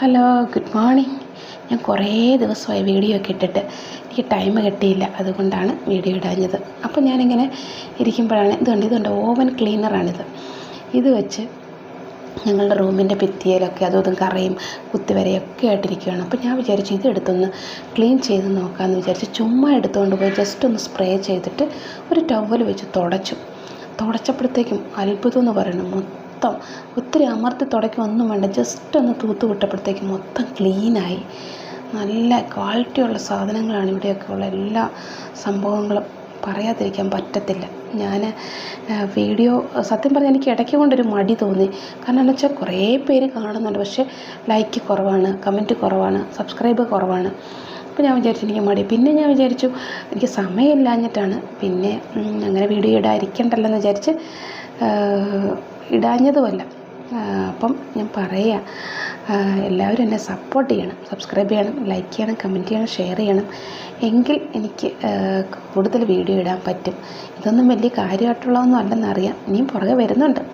Hello good morning ഞാൻ കുറേ ദിവസമായി വീഡിയോ ഒക്കെ ഇട്ടിട്ട് എനിക്ക് ടൈം കിട്ടിയില്ല. അതുകൊണ്ടാണ് വീഡിയോ ഇടാഞ്ഞത്. അപ്പോൾ ഞാനിങ്ങനെ ഇരിക്കുമ്പോഴാണ് ഇതുണ്ട് ഇതുണ്ട് ഓവൻ ക്ലീനറാണിത് ഇത് വെച്ച് ഞങ്ങളുടെ റൂമിന്റെ ഭിത്തിയിലൊക്കെ അതും ഇതും കറയും കുത്തിവരയൊക്കെ ആയിട്ടിരിക്കുകയാണ് അപ്പോൾ ഞാൻ വിചാരിച്ചു ഇതെടുത്തൊന്ന് ക്ലീൻ ചെയ്ത് നോക്കാമെന്ന് വിചാരിച്ച്. ചുമ്മാ എടുത്തുകൊണ്ട് പോയി ജസ്റ്റ് ഒന്ന് സ്പ്രേ ചെയ്തിട്ട് ഒരു ടവൽ വെച്ച് തുടച്ചു. തുടച്ചപ്പോഴത്തേക്കും അത്ഭുതം എന്ന് പറയണം. മൊത്തം ഒത്തിരി അമർത്തി തുടയ്ക്കും ഒന്നും വേണ്ട. ജസ്റ്റ് ഒന്ന് തൂത്ത് വിട്ടപ്പോഴത്തേക്ക് മൊത്തം ക്ലീനായി നല്ല ക്വാളിറ്റിയുള്ള സാധനങ്ങളാണ് ഇവിടെയൊക്കെ ഉള്ള എല്ലാ സംഭവങ്ങളും. പറയാതിരിക്കാൻ പറ്റത്തില്ല. ഞാൻ വീഡിയോ സത്യം പറഞ്ഞാൽ എനിക്ക് ഇടയ്ക്ക് കൊണ്ടൊരു മടി തോന്നി. കാരണം എന്ന് വെച്ചാൽ കുറേ പേര് കാണുന്നുണ്ട്. പക്ഷേ ലൈക്ക് കുറവാണ് കമന്റ് കുറവാണ് സബ്സ്ക്രൈബ് കുറവാണ്. അപ്പോൾ ഞാൻ വിചാരിച്ചു എനിക്ക് മടി. പിന്നെ ഞാൻ വിചാരിച്ചു എനിക്ക് സമയമില്ലാഞ്ഞിട്ടാണ്. പിന്നെ അങ്ങനെ വീഡിയോ ഇടാതിരിക്കണ്ടല്ലോ എന്ന് വിചാരിച്ച് ഇടാഞ്ഞതുമല്ല. അപ്പം ഞാൻ പറയാം എല്ലാവരും എന്നെ സപ്പോർട്ട് ചെയ്യണം സബ്സ്ക്രൈബ് ചെയ്യണം ലൈക്ക് ചെയ്യണം കമന്റ് ചെയ്യണം ഷെയർ ചെയ്യണം. എങ്കിൽ എനിക്ക് കൂടുതൽ വീഡിയോ ഇടാൻ പറ്റും. ഇതൊന്നും വലിയ കാര്യമായിട്ടുള്ളതൊന്നും അല്ലെന്നറിയാം. ഇനിയും പുറകെ വരുന്നുണ്ട്.